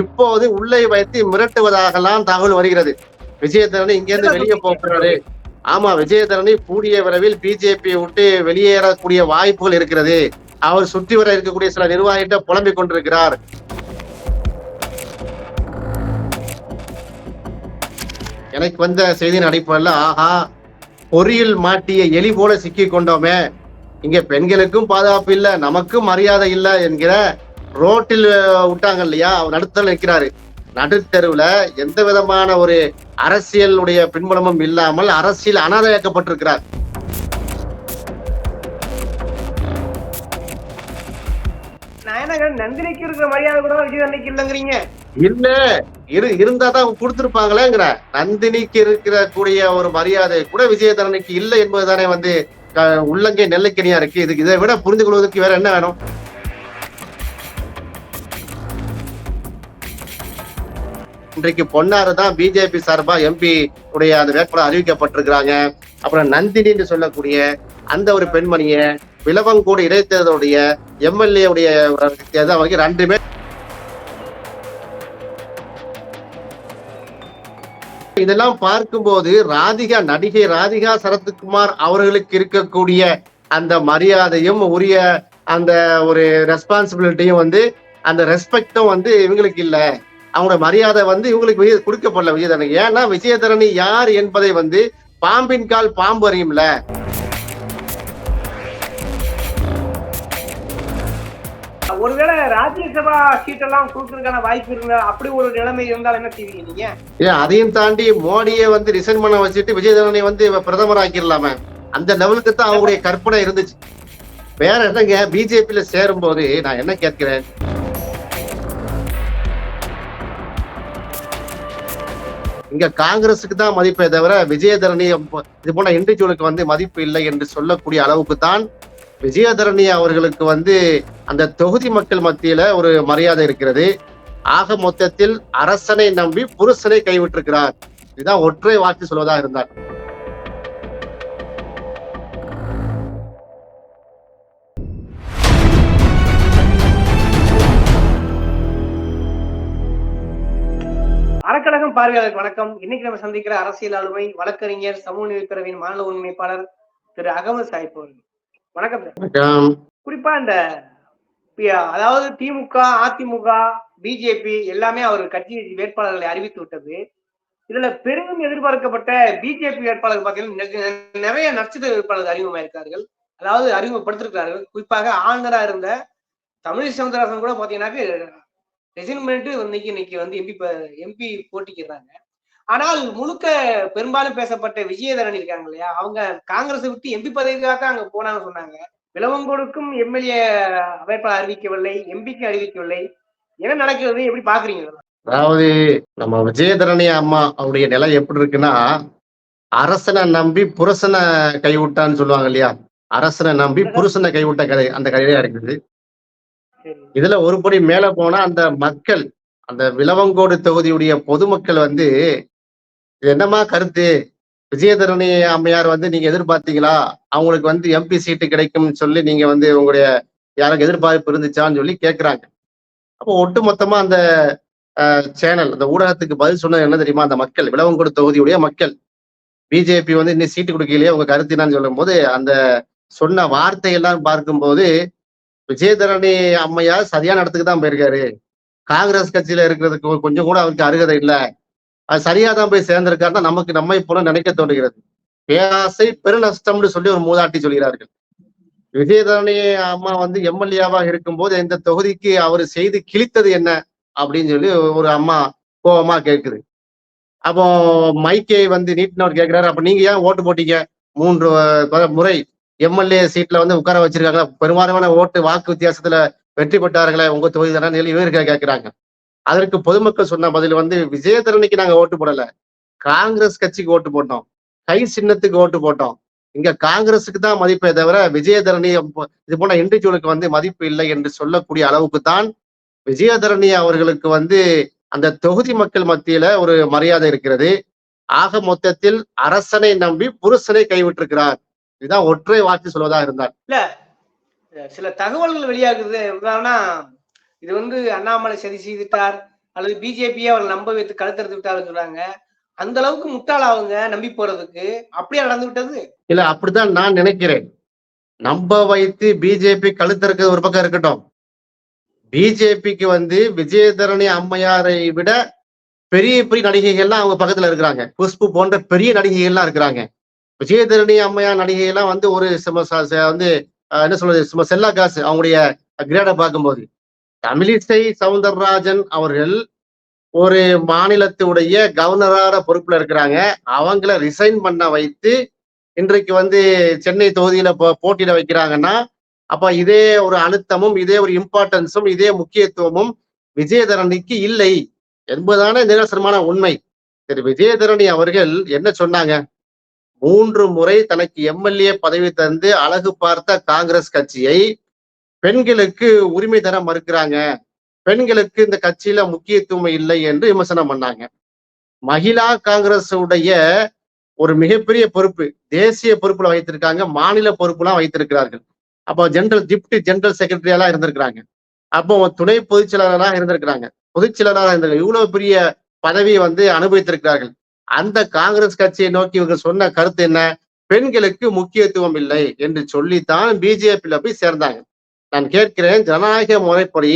இப்போது உள்ளே வைத்து மிரட்டுவதாகலாம் தகவல் வருகிறது. விஜயதரணி இங்கிருந்து வெளியே போகிறாரு ஆமா விஜயதரணி கூடிய விரைவில் பிஜேபியை விட்டு வெளியேறக்கூடிய வாய்ப்புகள் இருக்கிறது. அவர் சுற்றி வர இருக்கக்கூடிய சில நிர்வாகிகிட்ட புலம்பிக் கொண்டிருக்கிறார். எனக்கு வந்த செய்தியின் அடிப்படையில் ஆஹா பொறியில் மாட்டிய எலி போல சிக்கி கொண்டோமே. இங்க பெண்களுக்கும் பாதுகாப்பு இல்ல நமக்கும் மரியாதை இல்ல என்கிற ரோட்டில் விட்டாங்க இல்லையா? அவர் நடுத்தல் நிற்கிறாரு. நடுத்தெருவுல எந்த விதமான ஒரு அரசியலுடைய பின்புலமும் இல்லாமல் அரசியல் அனாதையாக்கப்பட்டிருக்கிறார். நந்தினிக்கு இருக்கிற மரியாதை கூட விஜய் அன்னைக்கு இல்லைங்கிறீங்க. இல்ல இரு இருந்தா தான் அவங்க கொடுத்திருப்பாங்களேங்கிற. நந்தினிக்கு இருக்கிற கூடிய ஒரு மரியாதை கூட விஜயதரனுக்கு இல்லை என்பதுதானே வந்து உள்ளங்கை நெல்லைக்கனியா இருக்கு இதுக்கு இதை விட புரிந்து கொள்வதற்கு வேற என்ன வேணும்? இன்றைக்கு பொன்னாறு தான் பிஜேபி சார்பா எம்பி உடைய அந்த வேட்பாளர் அறிவிக்கப்பட்டிருக்கிறாங்க. அப்புறம் நந்தினி என்று சொல்லக்கூடிய அந்த ஒரு பெண்மணிய விலவங்கூடு இடைத்தேர்தலுடைய எம்எல்ஏ உடைய தேர்தல் வரைக்கும் ரெண்டுமே இதெல்லாம் பார்க்கும்போது ராதிகா நடிகை ராதிகா சரத்குமார் அவர்களுக்கு இருக்கக்கூடிய அந்த மரியாதையும் உரிய அந்த ஒரு ரெஸ்பான்சிபிலிட்டியும் வந்து அந்த ரெஸ்பெக்டும் வந்து இவங்களுக்கு இல்ல. அவங்களோட மரியாதை வந்து இவங்களுக்கு விஜய- கொடுக்கப்படல விஜயதரணி ஏன்னா விஜயதரணி யார் என்பதை வந்து பாம்பின் கால் பாம்பு அறியும்ல? ஒருவேளை ராஜ்யசபா சீட் எல்லாம் கொடுக்கறதுக்கான வாய்ப்பு இருந்தா அப்படி ஒரு நிலைமை இருந்தால் என்ன செய்வீங்க நீங்க? ஏன் அதையும் தாண்டி மோடியை வந்து ரிசைன் பண்ண வச்சுட்டு விஜயதரணி வந்து பிரதமர் ஆக்கிடலாமே. அந்த லெவலுக்கு தான் அவங்களுடைய கற்பனை இருந்துச்சு. வேற என்னங்க? பிஜேபியில சேரும் போது நான் என்ன கேட்கிறேன்? இங்க காங்கிரஸுக்கு தான் மதிப்பே தவிர விஜயதரணி இது போல இண்டிவிஜுவலுக்கு வந்து மதிப்பு இல்லை என்று சொல்லக்கூடிய அளவுக்கு தான் விஜயதரணி அவர்களுக்கு வந்து அந்த தொகுதி மக்கள் மத்தியில ஒரு மரியாதை இருக்கிறது. ஆக மொத்தத்தில் அரசனை நம்பி புருஷனை கைவிட்டிருக்கிறார். இதுதான் ஒற்றை வார்த்தை சொல்வதா இருந்தார். பார்வையாளருக்கு வணக்கம். இன்னைக்கு நம்ம சந்திக்கிற அரசியல் ஆளுமை வழக்கறிஞர் சமூக நீதித்துறையின் மாநில ஒருங்கிணைப்பாளர் திரு அகமது சாஹிப் அவர்கள். வணக்கம் குறிப்பா இந்த அதாவது திமுக அதிமுக பிஜேபி எல்லாமே அவர் கட்சி வேட்பாளர்களை அறிவித்து விட்டது. இதுல பெரிதும் எதிர்பார்க்கப்பட்ட பிஜேபி வேட்பாளர் பார்த்தீங்கன்னா நெ- நிறைய நட்சத்திர வேட்பாளர்கள் அறிமுகமாயிருக்கார்கள் அதாவது அறிமுகப்படுத்திருக்கிறார்கள். குறிப்பாக ஆளுநரா இருந்த தமிழ் சவுந்தரராசன் கூட பாத்தீங்கன்னாக்க ரெசைன் பண்ணிட்டு இன்னைக்கு இன்னைக்கு வந்து எம்பி எம்பி போட்டிக்கிறாங்க. ஆனால் முழுக்க பெரும்பாலும் பேசப்பட்ட விஜயதரணி இருக்காங்க இல்லையா? அவங்க காங்கிரஸை விட்டு எம்பி பதவிக்காக தான் அங்க போனான்னு சொன்னாங்க. விளவங்கோடுக்கும் எம்எல்ஏ வேட்பாளர் அறிவிக்கவில்லை எம்பிக்கு அறிவிக்கவில்லை. என்ன நடக்கிறது? எப்படி பாக்குறீங்க? அதாவது நம்ம விஜயதரணி அம்மா அவருடைய நிலை எப்படி இருக்குன்னா அரசனை நம்பி புருஷனை கைவிட்டான்னு சொல்லுவாங்க இல்லையா? அரசனை நம்பி புருஷனை கைவிட்ட கதை அந்த கதையா இருக்குது இதுல ஒரு படி மேல போனா அந்த மக்கள் அந்த விலவங்கோடு தொகுதியுடைய பொதுமக்கள் வந்து இது என்னமா கருத்து? விஜயதரணி அம்மையார் வந்து நீங்க எதிர்பார்த்தீங்களா? அவங்களுக்கு வந்து எம்பி சீட்டு கிடைக்கும்னு சொல்லி நீங்க வந்து உங்களுடைய யாருக்கு எதிர்பார்ப்பு இருந்துச்சான்னு சொல்லி கேட்கிறாங்க அப்போ ஒட்டு மொத்தமா அந்த சேனல் அந்த ஊடகத்துக்கு பதில் சொன்னது என்ன தெரியுமா? அந்த மக்கள் விலவங்கோடு தொகுதியுடைய மக்கள். பிஜேபி வந்து இன்னும் சீட்டு கொடுக்கலையே உங்க கருத்து என்னன்னு சொல்லும் போது அந்த சொன்ன வார்த்தையெல்லாம் பார்க்கும்போது விஜயதரணி அம்மையார் சரியான இடத்துக்கு தான் போயிருக்காரு. காங்கிரஸ் கட்சியில இருக்கிறதுக்கு கொஞ்சம் கூட அவருக்கு அருகதை இல்லை. அது சரியா தான் போய் சேர்ந்திருக்காருன்னா நமக்கு நம்மை போல நினைக்க தோன்றுகிறது. பேராசை பெருநஷ்டம்னு சொல்லி ஒரு மூதாட்டி சொல்கிறார்கள். விஜயதரணி அம்மா வந்து எம்எல்ஏவாக இருக்கும்போது இந்த தொகுதிக்கு அவர் செய்து கிழித்தது என்ன அப்படின்னு சொல்லி ஒரு அம்மா கோபமா கேட்குது. அப்போ மைக்கை வந்து நீட்டினவர் கேட்கிறாரு அப்ப நீங்க ஏன் ஓட்டு போட்டீங்க? மூன்று முறை எம்எல்ஏ சீட்ல வந்து உட்கார வச்சிருக்காங்க. பெரும்பாலான ஓட்டு வாக்கு வித்தியாசத்துல வெற்றி பெற்றார்களே உங்க தொகுதி தானே இவர்கள் கேட்கிறாங்க அதற்கு பொதுமக்கள் சொன்ன பதில் வந்து விஜயதரணிக்கு நாங்க ஓட்டு போடல. காங்கிரஸ் கட்சிக்கு ஓட்டு போட்டோம். கை சின்னத்துக்கு ஓட்டு போட்டோம். இங்க காங்கிரஸுக்கு தான் மதிப்பே தவிர விஜயதரணி இது போன்ற இண்டிவிஜுவலுக்கு வந்து மதிப்பு இல்லை என்று சொல்லக்கூடிய அளவுக்கு தான் விஜயதரணி அவர்களுக்கு வந்து அந்த தொகுதி மக்கள் மத்தியில ஒரு மரியாதை இருக்கிறது. ஆக மொத்தத்தில் அரசனை நம்பி புருஷனை கைவிட்டிருக்கிறார். இதுதான் ஒற்றை வார்த்தை சொல்வதா இருந்தார் சில தகவல்கள் வெளியாகுது உதாரணம் இது வந்து அண்ணாமலை சதி செய்துட்டார் அல்லது பிஜேபியை அவர் நம்ப வைத்து கழுத்தறுத்து விட்டாருன்னு சொல்றாங்க. அந்த அளவுக்கு முட்டாள் அவங்க நம்பி போறதுக்கு. அப்படியே நடந்து விட்டது? இல்ல அப்படித்தான் நான் நினைக்கிறேன். நம்ப வைத்து பிஜேபி கழுத்திருக்கிறது ஒரு பக்கம் இருக்கட்டும். பிஜேபிக்கு வந்து விஜயதரணி அம்மையாரை விட பெரிய பெரிய நடிகைகள்லாம் அவங்க பக்கத்துல இருக்கிறாங்க. குஷ்பு போன்ற பெரிய நடிகைகள்லாம் இருக்கிறாங்க. விஜயதரணி அம்மையார் நடிகையெல்லாம் வந்து ஒரு சும வந்து என்ன சொல்றது சும்மா செல்லா காசு அவங்களுடைய கிரேடை பார்க்கும்போது. தமிழிசை சவுந்தரராஜன் அவர்கள் ஒரு மாநிலத்துடைய கவர்னரான பொறுப்புல இருக்கிறாங்க. அவங்கள ரிசைன் பண்ண வைத்து இன்றைக்கு வந்து சென்னை தொகுதியில போ- போட்டியிட வைக்கிறாங்கன்னா அப்ப இதே ஒரு அழுத்தமும் இதே ஒரு இம்பார்ட்டன்ஸும் இதே முக்கியத்துவமும் விஜயதரணிக்கு இல்லை என்பதான நிதர்சனமான உண்மை. திரு. விஜயதரணி அவர்கள் என்ன சொன்னாங்க? மூன்று முறை தனக்கு எம்எல்ஏ பதவி தந்து அழகு பார்த்த காங்கிரஸ் கட்சியை பெண்களுக்கு உரிமை தர மறுக்கிறாங்க. பெண்களுக்கு இந்த கட்சியில முக்கியத்துவம் இல்லை என்று விமர்சனம் பண்ணாங்க. மகிழா காங்கிரஸ் உடைய ஒரு மிகப்பெரிய பொறுப்பு தேசிய பொறுப்புல வைத்திருக்காங்க மாநில பொறுப்புலாம் வைத்திருக்கிறார்கள். அப்போ ஜெனரல் டிப்டி ஜெனரல் செக்ரட்டரியெல்லாம் இருந்திருக்கிறாங்க. அப்போ துணை பொதுச் செயலாளராக இருந்திருக்கிறாங்க. பொதுச் செயலாளராக இருந்திருக்காங்க இவ்வளவு பெரிய பதவியை வந்து அனுபவித்திருக்கிறார்கள். அந்த காங்கிரஸ் கட்சியை நோக்கி இவங்க சொன்ன கருத்து என்ன? பெண்களுக்கு முக்கியத்துவம் இல்லை என்று சொல்லித்தான் பிஜேபியில போய் சேர்ந்தாங்க. நான் கேட்கிறேன் ஜனநாயக முறைப்படி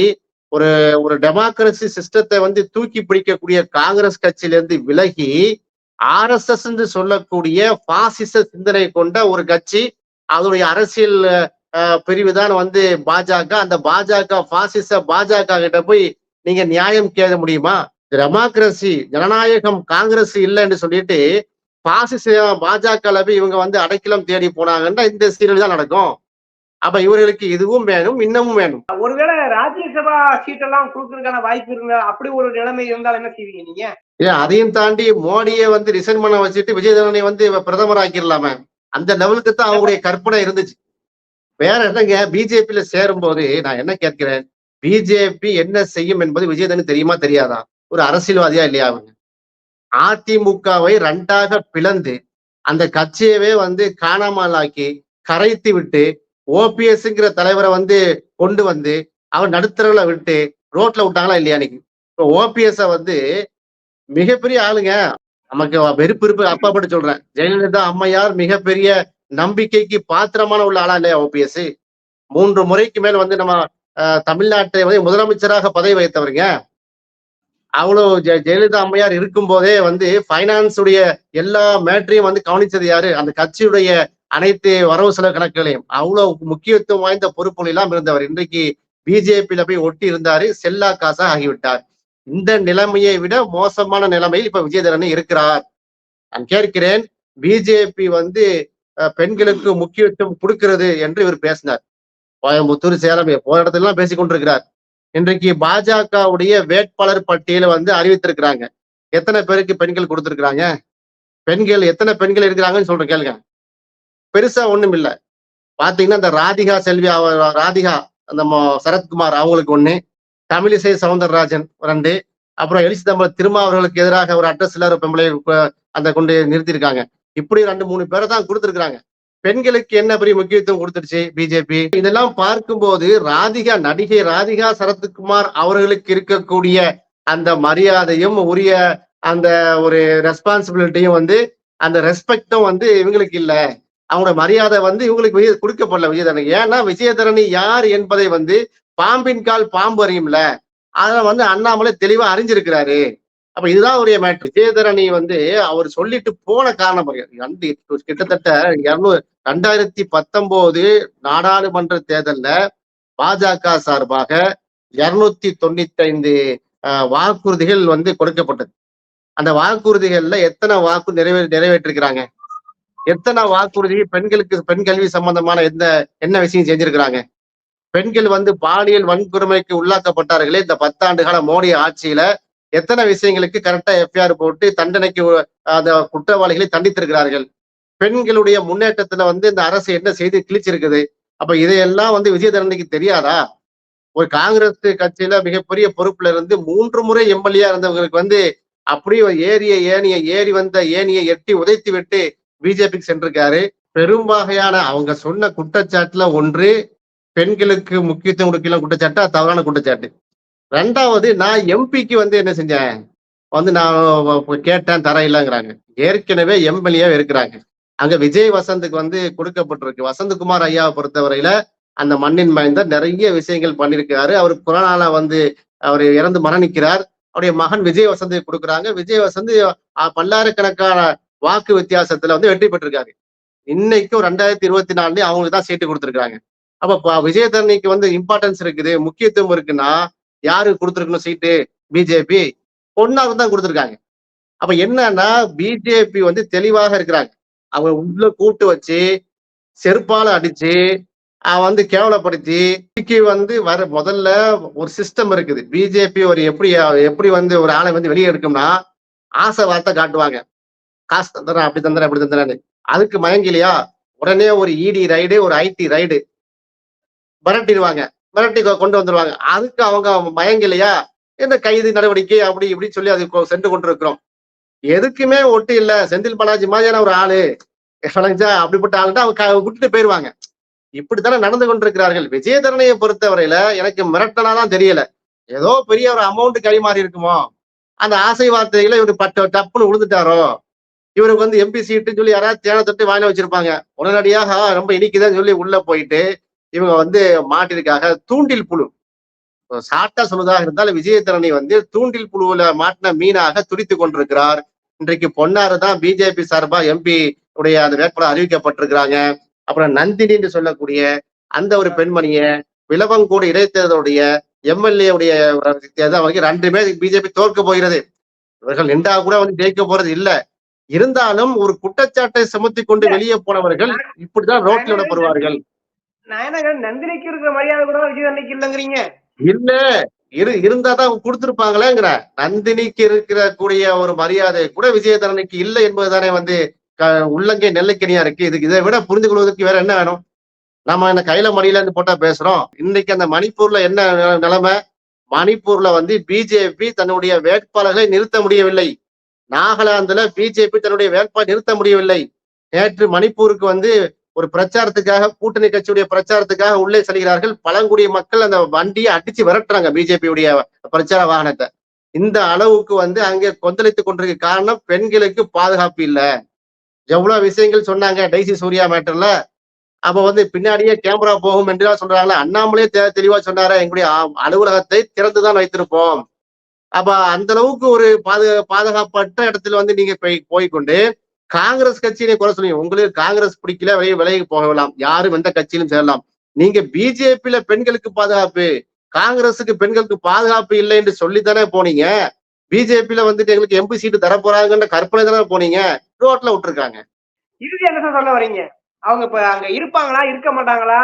ஒரு ஒரு டெமோக்ரஸி சிஸ்டத்தை வந்து தூக்கி பிடிக்கக்கூடிய காங்கிரஸ் கட்சியிலிருந்து விலகி ஆர்எஸ்எஸ் என்று சொல்லக்கூடிய பாசிச சிந்தனை கொண்ட ஒரு கட்சி அதனுடைய அரசியல் பிரிவு தான் வந்து பாஜக. அந்த பாஜக பாசிச பாஜக கிட்ட போய் நீங்க நியாயம் கேட்க முடியுமா? டெமோக்ரஸி ஜனநாயகம் காங்கிரஸ் இல்லைன்னு சொல்லிட்டு பாசிச பாஜக போய் இவங்க வந்து அடைக்கலம் தேடி போனாங்கன்னா இந்த சீரியல் தான் நடக்கும். அப்ப இவர்களுக்கு இதுவும் வேணும் இன்னமும் வேணும். ஒருவேளை ராஜ்யசபா சீட்டெல்லாம் கொடுக்கறதுக்கான வாய்ப்பு இருந்தா அப்படி ஒரு நிலைமை இருந்தால் என்ன செய்வீங்க நீங்க? ஏன் அதையும் தாண்டி மோடியை வந்து ரிசைன் பண்ண வச்சுட்டு விஜயதரணி வந்து பிரதமர் ஆக்கிடலாமே அந்த லெவலுக்கு தான் அவங்களுடைய கற்பனை இருந்துச்சு. வேற என்னங்க பிஜேபியில சேரும் போது நான் என்ன கேட்கிறேன்? பிஜேபி என்ன செய்யும் என்பது விஜயதரணி தெரியுமா தெரியாதா? ஒரு அரசியல்வாதியா இல்லையா அவங்க? அதிமுகவை ரெண்டாக பிளந்து அந்த கட்சியவே வந்து காணாமல் ஆக்கி கரைத்து விட்டு ஓபிஎஸ்ங்கிற தலைவரை வந்து கொண்டு வந்து அவர் நடுத்தரவுல விட்டு ரோட்ல விட்டாங்களா இல்லையா இன்னைக்கு? இப்போ ஓபிஎஸ் வந்து மிகப்பெரிய ஆளுங்க. நமக்கு வெறுப்பு இருப்பு அப்பா சொல்றேன். ஜெயலலிதா அம்மையார் மிகப்பெரிய நம்பிக்கைக்கு பாத்திரமான உள்ள ஆளா இல்லையா ஓபிஎஸ் மூன்று முறைக்கு மேல் வந்து நம்ம தமிழ்நாட்டை வந்து முதலமைச்சராக பதவி வைத்தவருங்க அவ்வளவு ஜெ- ஜெயலலிதா அம்மையார் இருக்கும் போதே வந்து ஃபைனான்ஸுடைய எல்லா மேட்டரையும் வந்து கவனிச்சது யாரு? அந்த கட்சியுடைய அனைத்து வரவு செலவு கணக்குகளையும். அவ்வளவு முக்கியத்துவம் வாய்ந்த பொறுப்புகள் எல்லாம் இருந்தவர். இன்றைக்கு பிஜேபியில போய் ஒட்டி இருந்தாரு. செல்லா காசா ஆகிவிட்டார். இந்த நிலைமையை விட மோசமான நிலைமையில் இப்ப விஜயதரன் இருக்கிறார். நான் கேட்கிறேன் பிஜேபி வந்து பெண்களுக்கு முக்கியத்துவம் கொடுக்கிறது என்று இவர் பேசினார். கோயம்புத்தூர் சேலம் போற இடத்துலாம் பேசிக் கொண்டிருக்கிறார். இன்றைக்கு பாஜகவுடைய வேட்பாளர் பட்டியலை வந்து அறிவித்திருக்கிறாங்க. எத்தனை பேருக்கு பெண்கள் கொடுத்துருக்குறாங்க? பெண்கள் எத்தனை பெண்கள் இருக்கிறாங்கன்னு சொல்ற கேளுங்க. பெருசா ஒண்ணும் இல்லை. பாத்தீங்கன்னா இந்த ராதிகா செல்வி அவ- ராதிகா அந்த சரத்குமார் அவங்களுக்கு ஒண்ணு தமிழிசை சவுந்தரராஜன் ரெண்டு அப்புறம் எலிசி தம்பரம் திருமாவர்களுக்கு எதிராக ஒரு அட்ரஸ் இல்லாத ஒரு பெண்களை அந்த கொண்டு நிறுத்தியிருக்காங்க. இப்படி ரெண்டு மூணு பேரை தான் கொடுத்துருக்குறாங்க. பெண்களுக்கு என்ன பெரிய முக்கியத்துவம் கொடுத்துருச்சு பிஜேபி? இதெல்லாம் பார்க்கும்போது ராதிகா நடிகை ராதிகா சரத்குமார் அவர்களுக்கு இருக்கக்கூடிய அந்த மரியாதையும் உரிய அந்த ஒரு ரெஸ்பான்சிபிலிட்டியும் வந்து அந்த ரெஸ்பெக்டும் வந்து இவங்களுக்கு இல்ல. அவங்களோட மரியாதை வந்து இவங்களுக்கு விஜய கொடுக்கப்படல விஜயதரணி ஏன்னா விஜயதரணி யார் என்பதை வந்து பாம்பின் கால் பாம்பு அறியும்ல அதை வந்து அண்ணாமலை தெளிவா அறிஞ்சிருக்கிறாரு. அப்ப இதுதான் அவருடைய மேட்ரு விஜயதரணி வந்து அவர் சொல்லிட்டு போன காரணம் ரெண்டு கிட்டத்தட்ட இருநூறு ரெண்டாயிரத்தி பத்தொன்பது நாடாளுமன்ற தேர்தல்ல பாஜக சார்பாக இருநூத்தி தொண்ணூத்தி ஐந்து வாக்குறுதிகள் வந்து கொடுக்கப்பட்டது. அந்த வாக்குறுதிகள்ல எத்தனை வாக்கு நிறைவே நிறைவேற்றிருக்கிறாங்க? எத்தனை வாக்குறுதி பெண்களுக்கு பெண் கல்வி சம்பந்தமான எந்த என்ன விஷயம் செஞ்சிருக்கிறாங்க? பெண்கள் வந்து பாலியல் வன்கொடுமைக்கு உள்ளாக்கப்பட்டார்களே இந்த பத்தாண்டு கால மோடி ஆட்சியில எத்தனை விஷயங்களுக்கு கரெக்டா எஃப்ஐஆர் போட்டு தண்டனைக்கு அந்த குற்றவாளிகளை தண்டித்திருக்கிறார்கள்? பெண்களுடைய முன்னேற்றத்துல வந்து இந்த அரசு என்ன செய்து கிழிச்சிருக்குது? அப்ப இதையெல்லாம் வந்து விஜயதரணிக்கு தெரியாதா? ஒரு காங்கிரஸ் கட்சியில மிகப்பெரிய பொறுப்புல இருந்து மூன்று முறை எம்எல்ஏ இருந்தவங்களுக்கு வந்து அப்படியே ஏறிய ஏரிய ஏனிய ஏறி வந்த ஏனியை எட்டி உதைத்து விட்டு பிஜேபிக்கு சென்றிருக்காரு. பெரும்பாகையான அவங்க சொன்ன குற்றச்சாட்டுல ஒன்று பெண்களுக்கு முக்கியத்துவம் கொடுக்கல குற்றச்சாட்டு? தவறான குற்றச்சாட்டு. ரெண்டாவது நான் எம்பிக்கு வந்து என்ன செஞ்சேன்? வந்து நான் கேட்டேன் தர இல்லைங்கிறாங்க ஏற்கனவே எம்எல்ஏ இருக்கிறாங்க. அங்க விஜய் வசந்துக்கு வந்து கொடுக்கப்பட்டிருக்கு. வசந்தகுமார் ஐயாவை பொறுத்தவரையில அந்த மண்ணின் மைந்த நிறைய விஷயங்கள் பண்ணியிருக்காரு. அவர் கொரோனால வந்து அவர் இறந்து மரணிக்கிறார். அவருடைய மகன் விஜய் வசந்த் கொடுக்குறாங்க. விஜய் வசந்த் பல்லாயிரக்கணக்கான வாக்கு வித்தியாசத்துல வந்து வெற்றி பெற்றிருக்காரு. இன்னைக்கும் ரெண்டாயிரத்தி இருபத்தி நாலுலயும் அவங்களுக்கு தான் சீட்டு கொடுத்துருக்காங்க அப்ப விஜயதரணிக்கு வந்து இம்பார்ட்டன்ஸ் இருக்குது முக்கியத்துவம் இருக்குன்னா யாருக்கு கொடுத்துருக்கணும் சீட்டு பிஜேபி பொன்னாருக்கு தான் கொடுத்துருக்காங்க. அப்ப என்னன்னா பிஜேபி வந்து தெளிவாக இருக்கிறாங்க. அவங்க உள்ள கூட்டு வச்சு செருப்பால அடிச்சு அவன் வந்து கேவலப்படுத்தி இன்னைக்கு வந்து வர முதல்ல ஒரு சிஸ்டம் இருக்குது. பிஜேபி ஒரு எப்படி எப்படி வந்து ஒரு ஆளை வந்து வெளியே எடுக்கும்னா ஆசை வார்த்தை காட்டுவாங்க. காசு தந்துடுறேன் அப்படி தந்துடுறேன் அப்படி தந்துடுறேன்னு. அதுக்கு மயங்கிலையா? உடனே ஒரு இடி ரைடு ஒரு ஐடி ரைடு மிரட்டிடுவாங்க மிரட்டி கொண்டு வந்துருவாங்க. அதுக்கு அவங்க மயங்கலையா இந்த கைது நடவடிக்கை அப்படி இப்படி சொல்லி அது சென்று கொண்டிருக்கிறோம். எதுக்குமே ஒட்டு இல்ல. செந்தில் பாலாஜி மாதிரியான ஒரு ஆளு. விளங்குச்சா? அப்படிப்பட்ட ஆளுதான் அவங்க விட்டுட்டு போயிருவாங்க. இப்படித்தானே நடந்து கொண்டிருக்கிறார்கள். விஜயதரணையை பொறுத்தவரையில எனக்கு மிரட்டலாதான் தெரியல. ஏதோ பெரிய ஒரு அமௌண்ட் கைமாறி இருக்குமோ? அந்த ஆசை வார்த்தைகளை இவர் பட்ட டப்புன்னு விழுந்துட்டாரோ இவருக்கு வந்து எம்பி சீட்டுன்னு சொல்லி யாராவது தேனை தொட்டு வாயில வச்சிருப்பாங்க. உடனடியாக ரொம்ப இனிக்குதான் சொல்லி உள்ள போயிட்டு இவங்க வந்து மாட்டிருக்காங்க. தூண்டில் புழு. சாட்டா சொல்வதாக இருந்தால் விஜயதரணி வந்து தூண்டில் புழுவுல மாட்டின மீனாக துடித்து கொண்டிருக்கிறார். இன்றைக்கு பொன்னாறு தான் பிஜேபி சார்பா எம்பி உடைய அந்த வேட்பாளர் அறிவிக்கப்பட்டிருக்கிறாங்க. அப்புறம் நந்தினி என்று சொல்லக்கூடிய அந்த ஒரு பெண்மணிய விலவங்கூடு இடைத்தேர்தலுடைய எம்எல்ஏ உடைய தேர்தல் வரைக்கும் ரெண்டுமே பிஜேபி தோற்க போகிறது. இவர்கள் நின்றா கூட வந்து ஜெயிக்க போறது இல்ல. இருந்தாலும் ஒரு குற்றச்சாட்டை சுமத்தி கொண்டு வெளியே போனவர்கள் இப்படிதான் ரோட்ல விடப்படுவார்கள். நந்தினிக்கு இருக்கிற மரியாதை கூட விஜயதரணிக்கு இல்லைங்கிறீங்க. இல்ல இரு இருந்தாதான் கொடுத்திருப்பாங்களேங்கிற. நந்தினிக்கு இருக்கிற கூடிய ஒரு மரியாதை கூட விஜயதரனுக்கு இல்லை என்பதுதானே வந்து க- உள்ளங்கை நெல்லைக்கனியா இருக்கு. இதுக்கு இதை விட புரிந்து கொள்வதற்கு வேற என்ன வேணும்? நம்ம இந்த கையில மணியில இருந்து போட்டா பேசுறோம். இன்னைக்கு அந்த மணிப்பூர்ல என்ன நிலைமை? மணிப்பூர்ல வந்து பிஜேபி தன்னுடைய வேட்பாளர்களை நிறுத்த முடியவில்லை. நாகாலாந்துல பிஜேபி தன்னுடைய வேட்பாளர் நிறுத்த முடியவில்லை. நேற்று மணிப்பூருக்கு வந்து ஒரு பிரச்சாரத்துக்காக கூட்டணி கட்சியுடைய பிரச்சாரத்துக்காக உள்ளே செல்கிறார்கள். பழங்குடிய மக்கள் அந்த வண்டியை அடிச்சு விரட்டுறாங்க பிஜேபியுடைய பிரச்சார வாகனத்தை. இந்த அளவுக்கு வந்து அங்கே கொந்தளித்துக் கொண்டிருக்க காரணம் பெண்களுக்கு பாதுகாப்பு இல்லை. எவ்வளவு விஷயங்கள் சொன்னாங்க டைசி சூர்யா மேட்டர்ல. அப்ப வந்து பின்னாடியே கேமரா போகும் என்று சொல்றாங்களே அண்ணாமலே தெ- தெளிவா சொன்னாரு. எங்களுடைய அலுவலகத்தை திறந்துதான் வைத்திருப்போம். அப்ப அந்த அளவுக்கு ஒரு பாதுகா பாதுகாப்பற்ற இடத்துல வந்து நீங்க போய் போய்க்கொண்டு காங்கிரஸ் கட்சியினை குறை சொல்லுங்க உங்களுக்கு காங்கிரஸ் பிடிக்கல வெளியே விலகி போகலாம் யாரும் எந்த கட்சியிலும் சேரலாம். நீங்க பிஜேபியில பெண்களுக்கு பாதுகாப்பு காங்கிரஸுக்கு பெண்களுக்கு பாதுகாப்பு இல்லை என்று சொல்லித்தானே போனீங்க. பிஜேபியில வந்துட்டு எங்களுக்கு எம்பி சீட்டு தர போறாங்கன்ற கற்பனை தானே போனீங்க. ரோட்ல விட்டுருக்காங்க. இறுதி என்ன சொல்ல வரீங்க? அவங்க இப்ப அங்க இருப்பாங்களா இருக்க மாட்டாங்களா?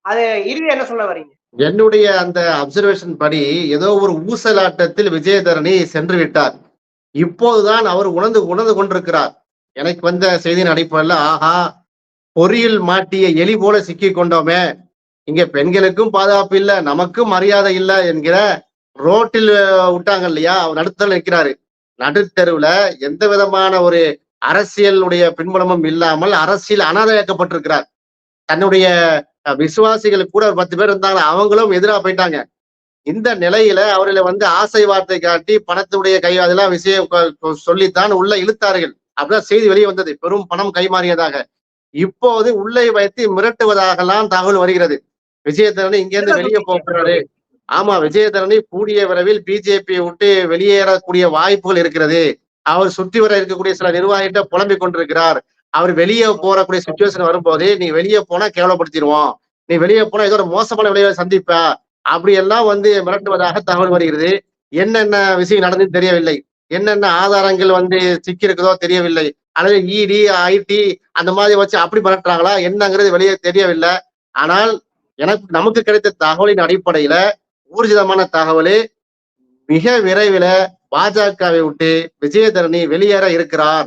அது இறுதி என்ன சொல்ல வரீங்க? என்னுடைய அந்த அப்சர்வேஷன் படி ஏதோ ஒரு ஊசலாட்டத்தில் விஜயதரணி சென்று விட்டார். இப்போதுதான் அவர் உணர்ந்து உணர்ந்து கொண்டிருக்கிறார். எனக்கு வந்த செய்தியின் அடிப்படையில் ஆஹா பொறியில் மாட்டிய எலி போல சிக்கி கொண்டோமே. இங்க பெண்களுக்கும் பாதுகாப்பு இல்லை நமக்கும் மரியாதை இல்லை என்கிற ரோட்டில் விட்டாங்க இல்லையா? அவர் நடுத்தல் நிற்கிறாரு நடுத்தருவுல எந்த விதமான ஒரு அரசியலுடைய பின்புலமும் இல்லாமல் அரசியல் அனாதையாக்கப்பட்டிருக்கிறார். தன்னுடைய விசுவாசிகள் கூட ஒரு பத்து பேர் இருந்தாங்க. அவங்களும் எதிராக போயிட்டாங்க. இந்த நிலையில அவர்களை வந்து ஆசை வார்த்தை காட்டி பணத்துடைய கை அதெல்லாம் விஷயம் கொ- சொல்லித்தான் உள்ள இழுத்தார்கள். அப்படிதான் செய்தி வெளியே வந்தது. பெரும் பணம் கைமாறியதாக. இப்போது உள்ளே வைத்து மிரட்டுவதாகலாம் தகவல் வருகிறது. விஜயதரணி இங்கிருந்து வெளியே போகிறாரு. ஆமா விஜயதரணி கூடிய விரைவில் பிஜேபியை விட்டு வெளியேறக்கூடிய வாய்ப்புகள் இருக்கிறது. அவர் சுற்றி வர இருக்கக்கூடிய சில நிர்வாகிகிட்ட புலம்பிக் கொண்டிருக்கிறார். அவர் வெளியே போறக்கூடிய சுச்சுவேஷன் வரும்போது நீ வெளியே போனா கேவலப்படுத்திடுவோம். நீ வெளியே போனா ஏதோ ஒரு மோசமான விளைவை சந்திப்ப. அப்படி எல்லாம் வந்து மிரட்டுவதாக தகவல் வருகிறது. என்னென்ன விஷயம் நடந்தது தெரியவில்லை. என்னென்ன ஆதாரங்கள் வந்து சிக்கி இருக்குதோ தெரியவில்லை. அல்லது இடி ஐடி அந்த மாதிரி வச்சு அப்படி மிரட்டுறாங்களா? என்னங்கிறது வெளியே தெரியவில்லை. ஆனால் எனக்கு நமக்கு கிடைத்த தகவலின் அடிப்படையில ஊர்ஜிதமான தகவலே மிக விரைவில் பாஜகவை விட்டு விஜயதரணி வெளியேற இருக்கிறார்.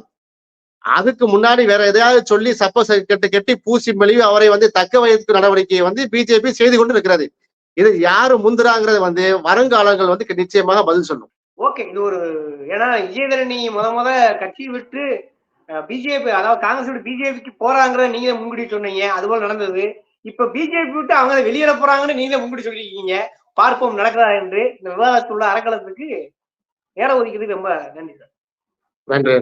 அதுக்கு முன்னாடி வேற எதையாவது சொல்லி சப்போஸ் கெட்டு கெட்டி பூசி மெழிவு அவரை வந்து தக்க வைக்கும் நடவடிக்கையை வந்து பிஜேபி செய்து கொண்டு இருக்கிறது இது யாரு முந்துறாங்கிறது வந்து வருங்காலங்கள் வந்து நிச்சயமாக பதில் சொல்லும். ஓகே இது ஒரு ஏன்னா விஜயதரணி முத முத கட்சியை விட்டு பிஜேபி அதாவது காங்கிரஸ் விட்டு பிஜேபிக்கு போறாங்கிறத நீங்க முன்கூட்டி சொன்னீங்க அதுபோல நடந்தது. இப்ப பிஜேபி விட்டு அவங்க வெளியேற போறாங்கன்னு நீங்க தான் முன்கூட்டி சொல்லியிருக்கீங்க. பார்ப்போம் நடக்கிறா என்று இந்த விவாதத்துள்ள அறக்கலத்துக்கு நேரம் ஒதுக்கிறதுக்கு ரொம்ப நன்றி சார். நன்றி.